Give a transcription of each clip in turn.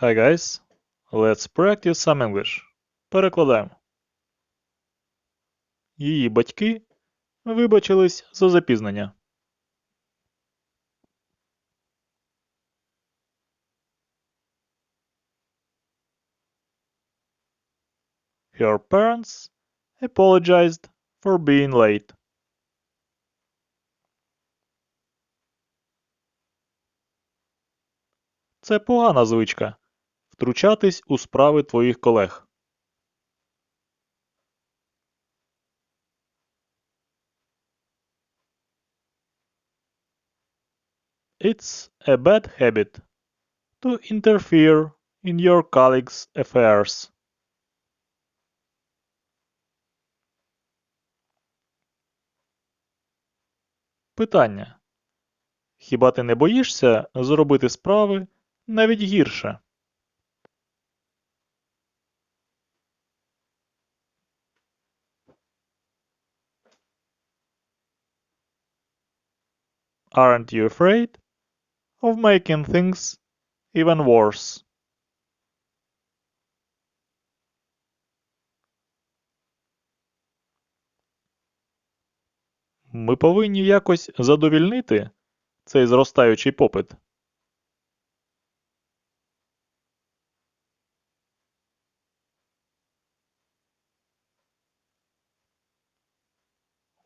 Hi guys, let's practice some English. Перекладаємо. Її батьки вибачились за запізнення. Her parents apologized for being late. Це погана звичка втручатись у справи твоїх колег. It's a bad habit to interfere in your colleagues' affairs. Питання. Хіба ти не боїшся зробити справи навіть гірше? Aren't you afraid of making things even worse? Ми повинні якось задовільнити цей зростаючий попит.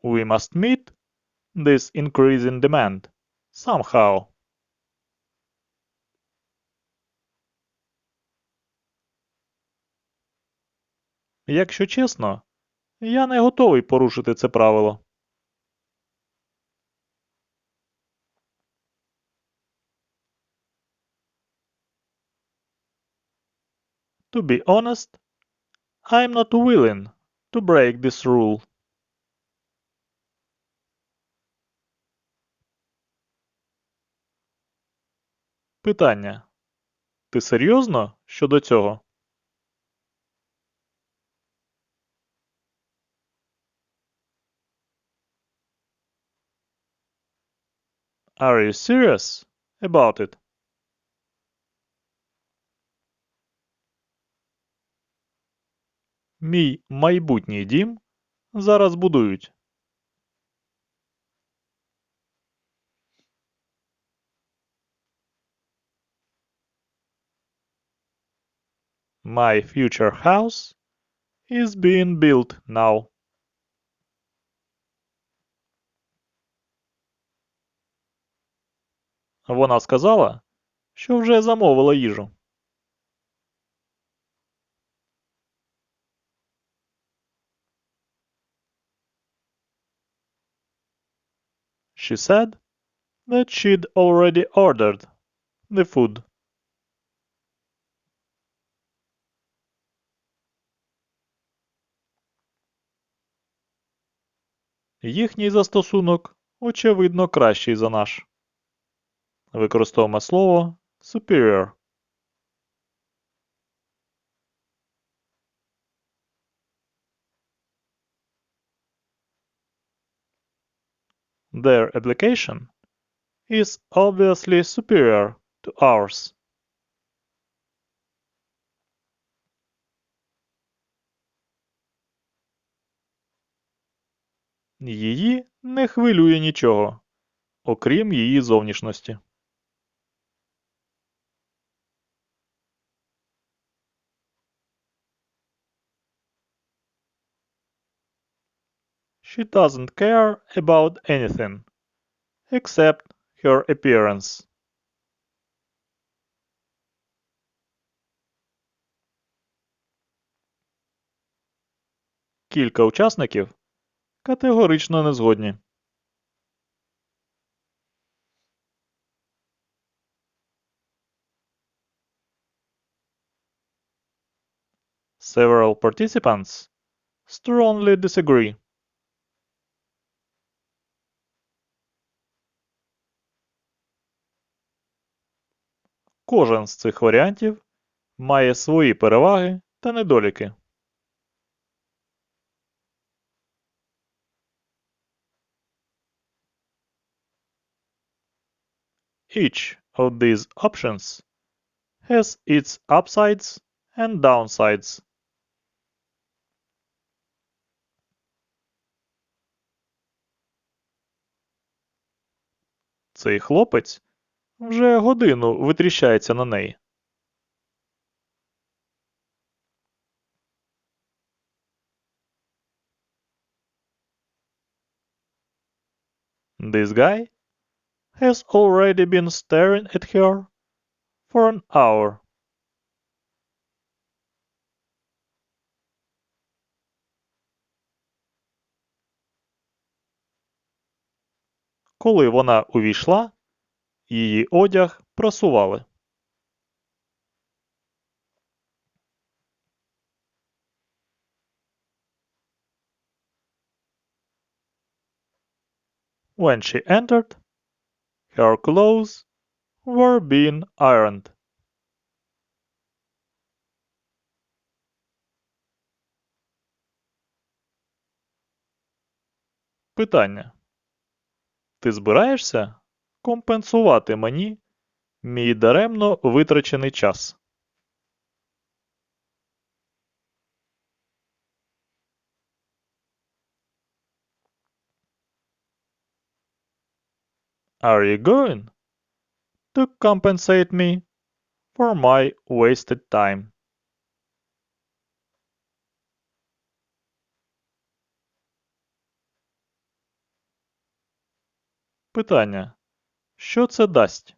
We must meet this increasing demand somehow. Якщо чесно, я не готовий порушити це правило. To be honest, I'm not willing to break this rule. Питання. Ти серйозно щодо цього? Are you serious about it? Мій майбутній дім зараз будують. My future house is being built now. Вона сказала, що вже замовила їжу. She said that she'd already ordered the food. Їхній застосунок, очевидно, кращий за наш. Використовуємо слово superior. Their application is obviously superior to ours. Її не хвилює нічого, окрім її зовнішності. She doesn't care about anything except her appearance. Кілька учасників категорично не згодні. Several participants strongly disagree. Кожен з цих варіантів має свої переваги та недоліки. Each of these options has its upsides and downsides. Цей хлопець вже годину витріщається на неї. This guy has already been staring at her for an hour. Коли вона увійшла, її одяг просували. When she entered, her clothes were being ironed. Питання. Ти збираєшся компенсувати мені мій даремно витрачений час? Are you going to compensate me for my wasted time? Питання. Що це дасть?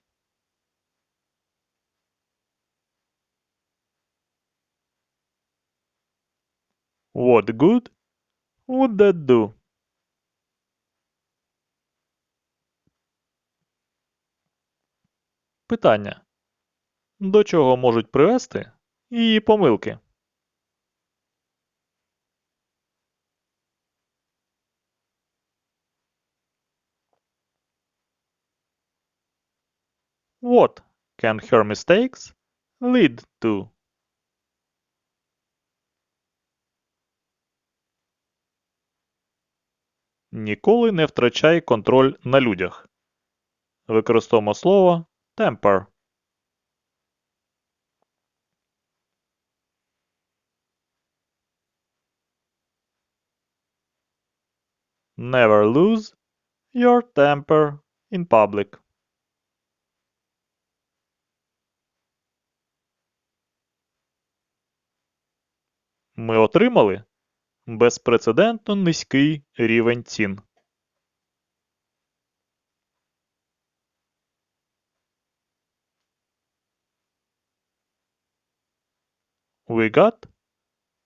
What good would that do? Питання. До чого можуть привести її помилки? What can her mistakes lead to? Ніколи не втрачай контроль на людях. Використовуємо слово temper. Never lose your temper in public. Ми отримали безпрецедентно низький рівень цін. We got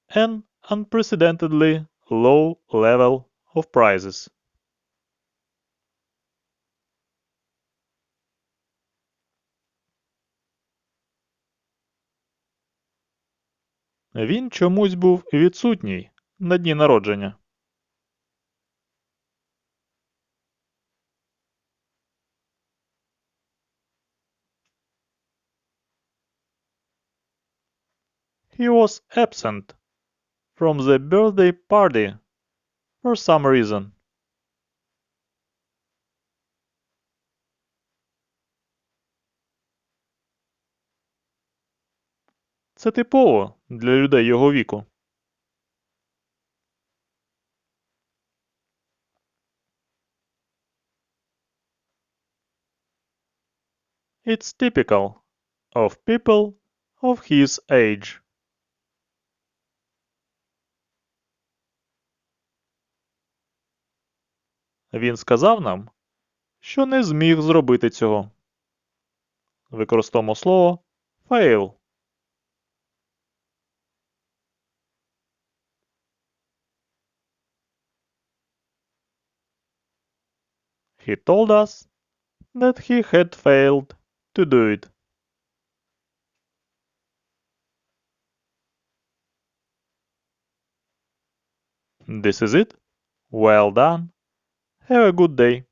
an unprecedentedly low level of prices. Він чомусь був відсутній на дні народження. He was absent from the birthday party for some reason. Це типово для людей його віку. It's typical of people of his age. Він сказав нам, що не зміг зробити цього. Використовуємо слово fail. He told us that he had failed to do it. This is it. Well done. Have a good day.